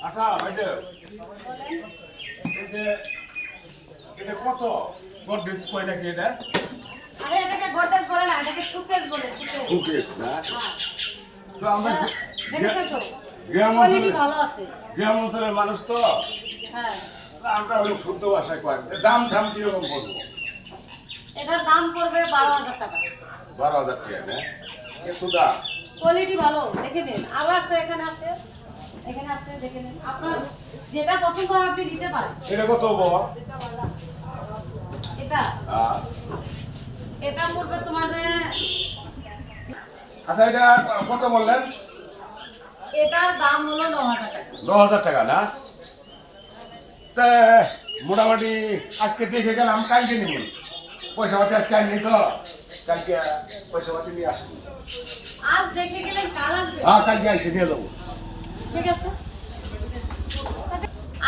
আচ্ছা ভাইদের। এই এটা কত? গডরেজ কয় নাকি এটা? আরে এটাকে গোদরেজ বলে না এটাকে সুকেস বলে সুকেস না? তো আমরা হ্যাঁ, তো? গ্রাম অঞ্চলে ভালো আছে। গ্রাম অঞ্চলের মানুষ তো? হ্যাঁ। আমরা ওই শুদ্ধ ভাষায় কয় দাম দাম কীরকম বলব এটার দাম পড়বে বারো হাজার টাকা। বারো হাজার টাকা না? কোয়ালিটি ভালো দেখে নিন। আরও আছে এখানে আছে? এখানে আছে দেখে নিন। আপনার যেটা পছন্দ হয় আপনি নিতে পারেন। এটা কত বাবা? এটা? হ্যাঁ। এটা পড়বে তোমার যে আচ্ছা এটা কত বললেন? এটার দাম হলো ন হাজার টাকা। ন হাজার টাকা না? তা মোটামুটি আজকে দেখে গেলাম কালকে নিব। পয়সা পাতি আজকে আর নেই তো। কালকে পয়সা পাতি নিয়ে আসব। আজ দেখে গেলেন কাল আসবে হ্যাঁ কালকে আসে নিয়ে যাব। ঠিক আছে?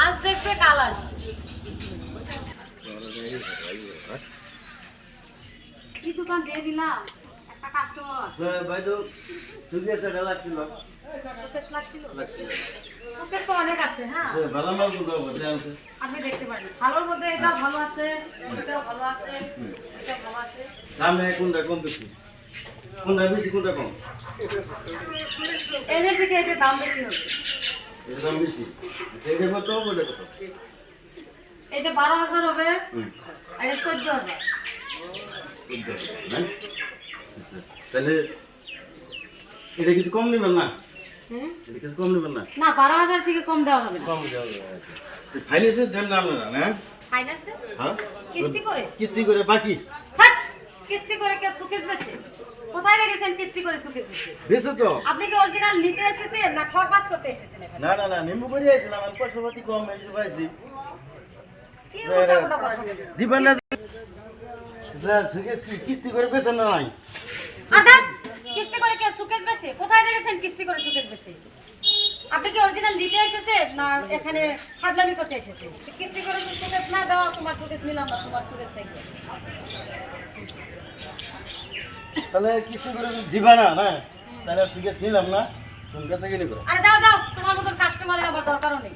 আজ দেখবে কাল আসবে। কি দোকান দিয়ে দিলাম? একটা কাস্টমার আছে। লাগছিল। লাগছিল? লাগছিল। শোকেস তো অনেক আছে হ্যাঁ? ভালো মাল আছে। আপনি দেখতে পারেন। ভালোর মধ্যে এটা ভালো আছে ভালো আছে এটা ভালো আছে। দামে কোনটা কম বেশি কোনটা বেশি কোনটা কম? এদের থেকে এটা দাম বেশি হবে। এর দাম বেশি? সেইটা কত ওটা কত? এটা বারো হাজার হবে আর এটা চোদ্দ হাজার। না আচ্ছা, তাহলে এটা কিছু কম নেবেন না? এটা কিছু কম নেবেন না? না বারো হাজার থেকে কম দেওয়া হবে না। ফাইন্যান্সের দেন না আপনারা না? ফাইন্যান্সে হ্যাঁ? কিস্তি করে? কিস্তি করে বাকি! কিস্তি করে কে সুকেশ বেছে? কোথায় রেখেছেন কিস্তি করে সুকেশ বেছে? বেশি তো। আপনি কি অরিজিনাল নিতে এসেছেন না ঠক বাস করতে এসেছেন না না না নিম্বু করে আইছিলাম আমার পয়সা পাতি কম হয়েছে পাইছি? দিবেন না স্যার সুকেশ কি কিস্তি করে বেছেন না নাই? আধা কিস্তি করে কে সুকেশ বেছে? কোথায় রেখেছেন কিস্তি করে সুকেশ বেছে? আপনি কি অরিজিনাল নিতে এসেছেন না এখানে ফাদলামি করতে এসেছেন? কিস্তি করে সুকেশ না দাও তোমার সুকেশ নিলাম না তোমার সুকেশ থেকে। তাহলে কিস্তি করে দিবা না না? তাহলে সিগারেট নিলাম না। তুমি কাছে কিনে করো। আরে দাও দাও। তোমার মতন কাস্টমারের আমার দরকারও নেই।